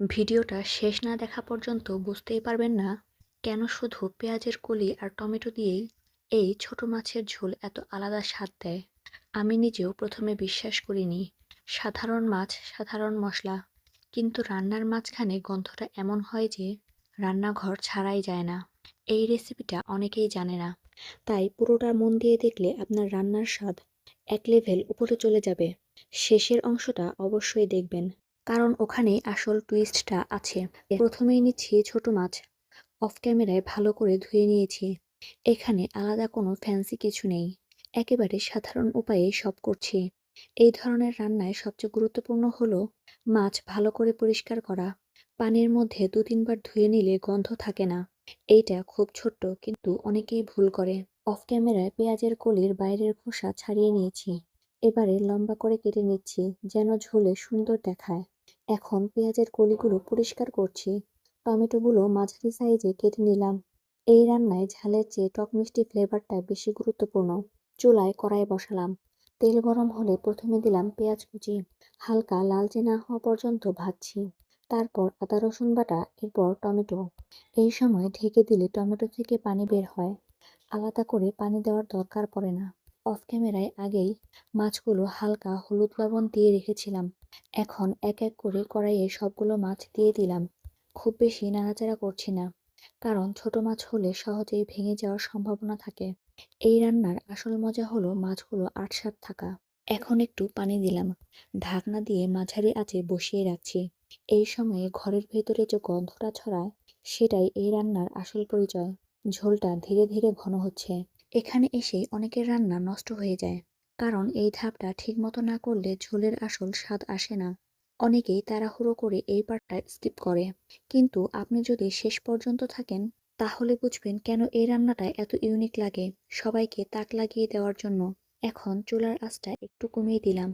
ভিডিওটা শেষ না দেখা পর্যন্ত বুঝতেই পারবেন না কেন শুধু পেঁয়াজের কলি আর টমেটো দিয়েই এই ছোট মাছের ঝোল এত আলাদা স্বাদ দেয়। আমি নিজেও প্রথমে বিশ্বাস করিনি, সাধারণ মাছ, সাধারণ মশলা। কিন্তু রান্নার মাঝখানে গন্ধটা এমন হয় যে রান্নাঘর ছাড়াই যায় না। এই রেসিপিটা অনেকেই জানে না। তাই পুরোটা মন দিয়ে দেখলে আপনার রান্নার স্বাদ এক লেভেল উপরে চলে যাবে। শেষের অংশটা অবশ্যই দেখবেন। কারণ ওখানে আসল টুইস্টটা আছে। প্রথমেই নিচ্ছি ছোট মাছ। অফ ক্যামেরায় ভালো করে ধুয়ে নিয়েছি। এখানে আলাদা কোনো ফ্যান্সি কিছু নেই। একেবারে সাধারণ উপায়ে সব করছি। এই ধরনের রান্নায় সবচেয়ে গুরুত্বপূর্ণ হলো মাছ ভালো করে পরিষ্কার করা। পানির মধ্যে দু তিনবার ধুয়ে নিলে গন্ধ থাকে না। এইটা খুব ছোট্ট, কিন্তু অনেকেই ভুল করে। অফ ক্যামেরায় পেঁয়াজের কলির বাইরের খোসা ছাড়িয়ে নিয়েছি। এবারে লম্বা করে কেটে নিচ্ছি, যেন ঝোলে সুন্দর দেখায়। এখন পেঁয়াজের কলিগুলো পরিষ্কার করছি। টমেটোগুলো মাঝারি সাইজে কেটে নিলাম। এই রান্নায় ঝালের চেয়ে টক মিষ্টি ফ্লেভারটা বেশি গুরুত্বপূর্ণ। চুলায় কড়াই বসালাম। তেল গরম হলে প্রথমে দিলাম পেঁয়াজ কুচি। হালকা লালচে না হওয়া পর্যন্ত ভাজছি। তারপর আদা, রসুন বাটা, এরপর টমেটো। এই সময় ঢেকে দিলে টমেটো থেকে পানি বের হয়। আলাদা করে পানি দেওয়ার দরকার পড়ে না। অফ ক্যামেরায় আগেই মাছগুলো হালকা হলুদ লবণ দিয়ে রেখেছিলাম। এখন এক এক করে কড়াইয়ে সবগুলো মাছ দিয়ে দিলাম। খুব বেশি নাড়াচাড়া করছি না, কারণ ছোট মাছ হলে সহজেই ভেঙে যাওয়ার সম্ভাবনা থাকে। এই রান্নার আসল মজা হলো মাছগুলো আটসাট থাকা। এখন একটু পানি দিলাম। ঢাকনা দিয়ে মাঝারি আঁচে বসিয়ে রাখছি। এই সময়ে ঘরের ভেতরে যে গন্ধটা ছড়ায়, সেটাই এই রান্নার আসল পরিচয়। ঝোলটা ধীরে ধীরে ঘন হচ্ছে। এখানে এসে অনেকের রান্না নষ্ট হয়ে যায়। কারণ এই ধাপটা ঠিকমতো না করলে ঝোলের আসল স্বাদ আসে না। অনেকেই তাড়াহুড়ো করে এই পার্টটা স্কিপ করে। কিন্তু আপনি যদি শেষ পর্যন্ত থাকেন, তাহলে বুঝবেন কেন এই রান্নাটা এত ইউনিক লাগে সবাইকে তাক লাগিয়ে দেওয়ার জন্য। এখন চুলার আঁচটা একটু কমিয়ে দিলাম।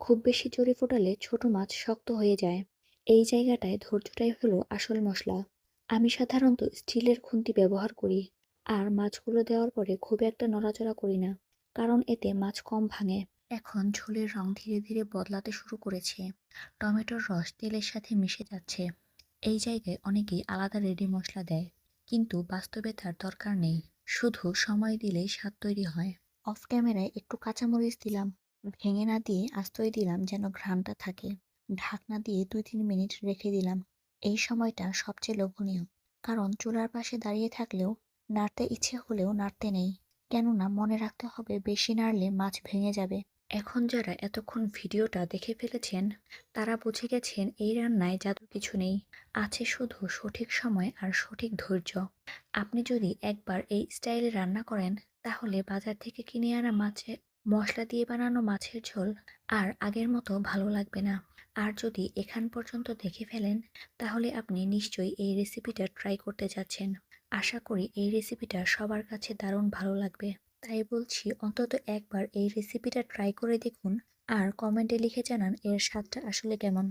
খুব বেশি জোরে ফোটালে ছোট মাছ শক্ত হয়ে যায়। এই জায়গাটায় ধৈর্যটাই হলো আসল মশলা। আমি সাধারণত স্টিলের খুন্তি ব্যবহার করি, আর মাছগুলো দেওয়ার পরে খুব একটা নড়াচড়া করি না। কারণ এতে মাছ কম ভাঙে। এখন ঝোলের রং ধীরে ধীরে বদলাতে শুরু করেছে। টমেটোর রস তেলের সাথে মিশে যাচ্ছে। এই জায়গায় অনেকেই আলাদা রেডি মশলা দেয় কিন্তু বাস্তবে তার দরকার নেই। শুধু সময় দিলেই স্বাদ তৈরি হয়। অফ ক্যামেরায় একটু কাঁচামরিচ দিলাম। ভেঙে না দিয়ে আস্তই দিলাম যেন ঘ্রাণটা থাকে। ঢাকনা দিয়ে দুই তিন মিনিট রেখে দিলাম। এই সময়টা সবচেয়ে লোভনীয় কারণ চুলার পাশে দাঁড়িয়ে থাকলেও নাড়তে ইচ্ছে হলেও নাড়তে নেই। কেননা মনে রাখতে হবে, বেশি নাড়লে মাছ ভেঙে যাবে। এখন যারা এতক্ষণ ভিডিওটা দেখে ফেলেছেন, তারা বুঝে গেছেন এই রান্নায় জাদু কিছু নেই। আছে শুধু সঠিক সময় আর সঠিক ধৈর্য। আপনি যদি একবার এই স্টাইলে রান্না করেন, তাহলে বাজার থেকে কিনে আনা মাছে, মশলা দিয়ে বানানো মাছের ঝোল আর আগের মতো ভালো লাগবে না। আর যদি এখান পর্যন্ত দেখে ফেলেন, তাহলে আপনি নিশ্চয়ই এই রেসিপিটা ট্রাই করতে যাচ্ছেন। আশা করি এই রেসিপিটা সবার কাছে দারুণ ভালো লাগবে। তাই বলছি, অন্তত একবার এই রেসিপিটা ট্রাই করে দেখুন, আর কমেন্টে লিখে জানান এর স্বাদটা আসলে কেমন।